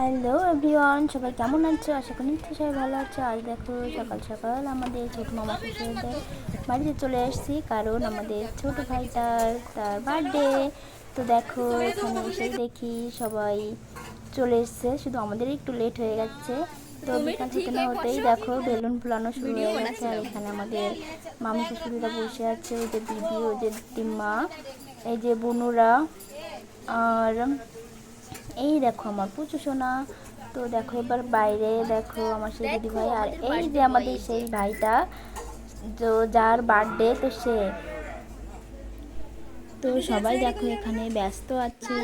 Hello everyone সবাই কেমন আছো? আশা করি সবাই ভালো আছো। আজ দেখো সকাল সকাল আমাদের ছোট মামা শ্বশুরদের বাড়িতে চলে এসেছি। কারণ আমাদের ছোট ভাইটার তার বার্থডে তো দেখো এখানে এসে দেখি সবাই চলে এসছে। শুধু আমাদের একটু লেট হয়ে গেছে। তো বিকাল থেকে না হতেই দেখো বেলুন ফুলানো শুরু হয়ে গেছে। আর এখানে আমাদের মামা শ্বশুরিরা বসে আছে। ওই যে দিদি ওই যে দিদিমা এই যে বোনুরা আর এই দেখো আমার পুচু সোনা। তো দেখো এবার বাইরে দেখো আমার সেই দিদি ভাই। আর এই যে আমাদের সেই ভাইটা তো যার বার্থডে তো সে। তো সবাই দেখো এখানে ব্যস্ত আছে।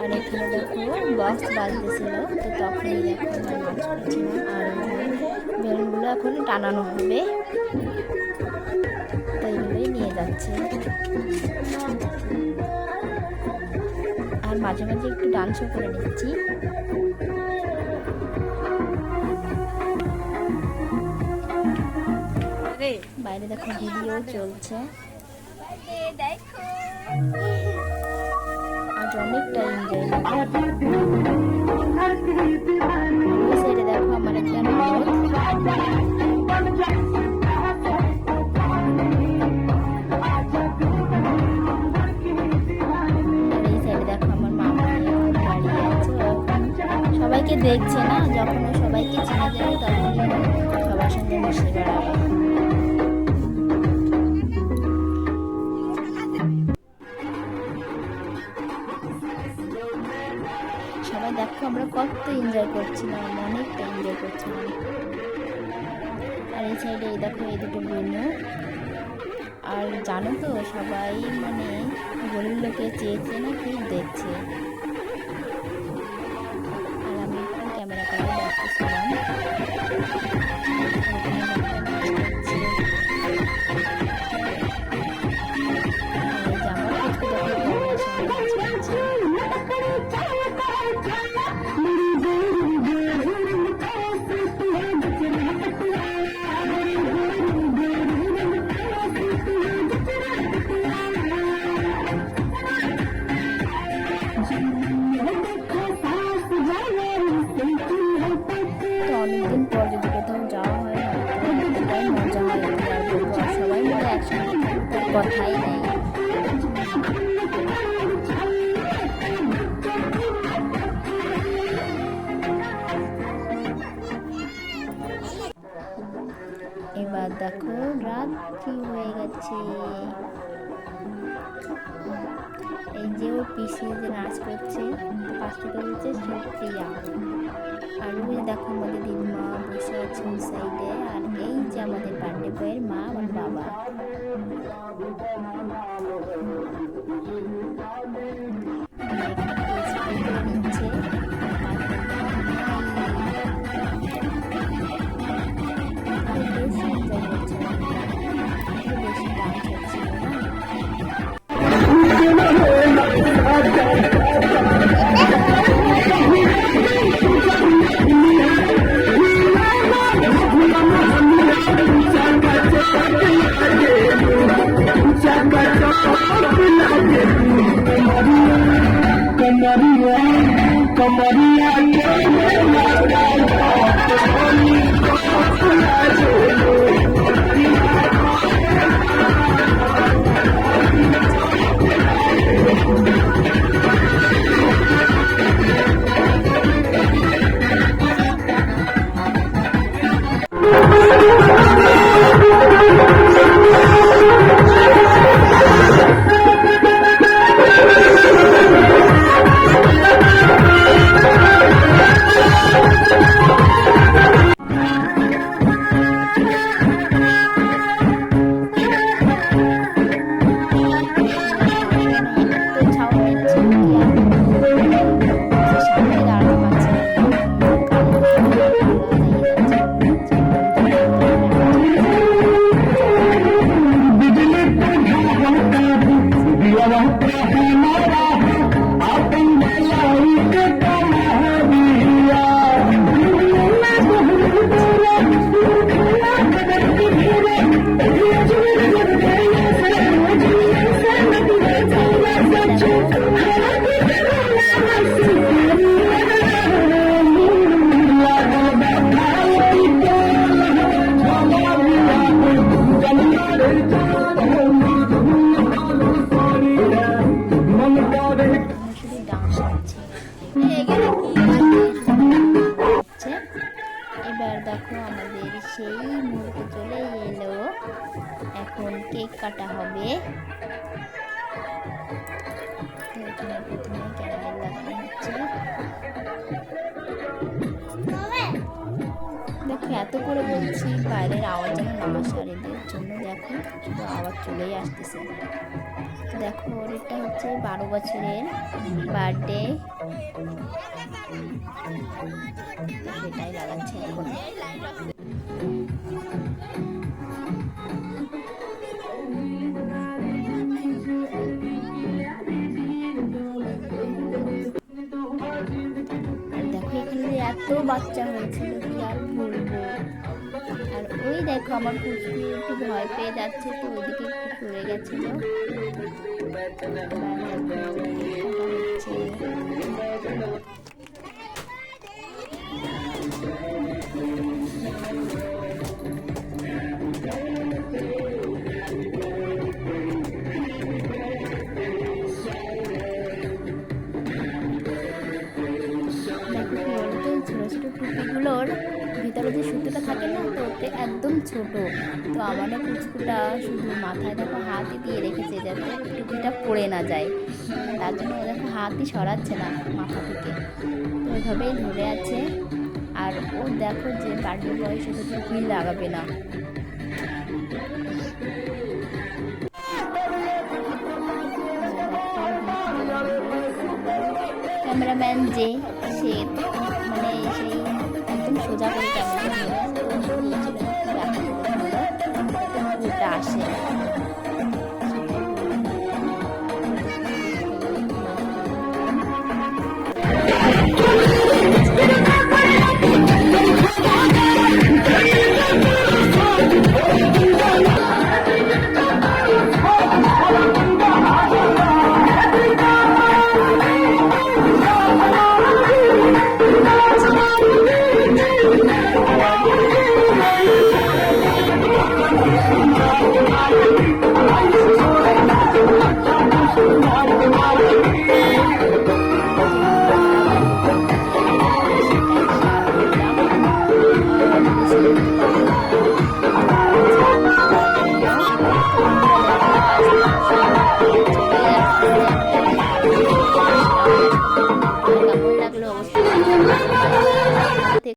আর এখানে দেখো বক্স বাজতেছিল। তো তখনই দেখো আমার নাচ করছিল আর বেলুনগুলো এখন টানানো হবে। তো এইগুলোই নিয়ে যাচ্ছে। আর মাঝে মাঝে একটু ডান্সও করে নিচ্ছি। বাইরে দেখো ভিডিও চলছে। আজ অনেকটা এনজয় সবাইকে দেখছে না, যখন ও সবাইকে চিনে যাবে তখন সবার সঙ্গে মিশে বেড়াবে। সবাই দেখো আমরা কত এনজয় করছিলাম, অনেকটা এনজয় করছিলাম। আর এই সাইডে এই দেখো এই দুটো বোনও আর জানো তো সবাই মানে গরিব লোকে চেয়েছে না কি দেখছে? যদি কোথাও যাওয়া হয় না তো এতটাই মজা হয় কি আর সবাই মিলে একসঙ্গে থাকতে কথাই নেই এবার দেখো রাত্রি হয়ে গেছে। এই যে ও পিসি যে নাচ করছে পাশ থেকে হচ্ছে সুপ্রিয়া আর ওই দেখো আমাদের দিদিমা বসে আছে ওই সাইডে আর এই যে আমাদের বার্থডে বয়ের মা আমার বাবা নিচ্ছে। Thank you. সেই মুহূর্ত চলে এলো। এখন কেক কাটা হবে। প্রথমে হচ্ছে দেখো, এত করে বলছি, বাইরের আওয়াজ যেন না এদের জন্য দেখো, শুধু আওয়াজ চলেই আসতেছে। দেখো, ওর এটা হচ্ছে বারো বছরের বার্থডে সেটাই লাগাচ্ছে এখন। এত বাচ্চা হয়েছিল কি আর বলব? আর ওই দেখো, আমার কুচকি একটু ভয় পেয়ে যাচ্ছে, তো ওইদিকে একটু সরে গেছিল দেখো যে সুতোটা থাকে না, তো একদম ছোট। তো আমারও কুচকুটা শুধু মাথায় দেখো হাতই দিয়ে রেখেছে যাতে টুপিটা পড়ে না যায়। তার জন্য ও দেখো হাতই সরাচ্ছে না মাথা থেকে। তো ওইভাবেই ধরে আছে। আর ও দেখো যে বার্থডে বয় সে তো টুপি লাগাবে না। ক্যামেরাম্যান যে, সে সেই একদম সোজা করে ক্যামেরা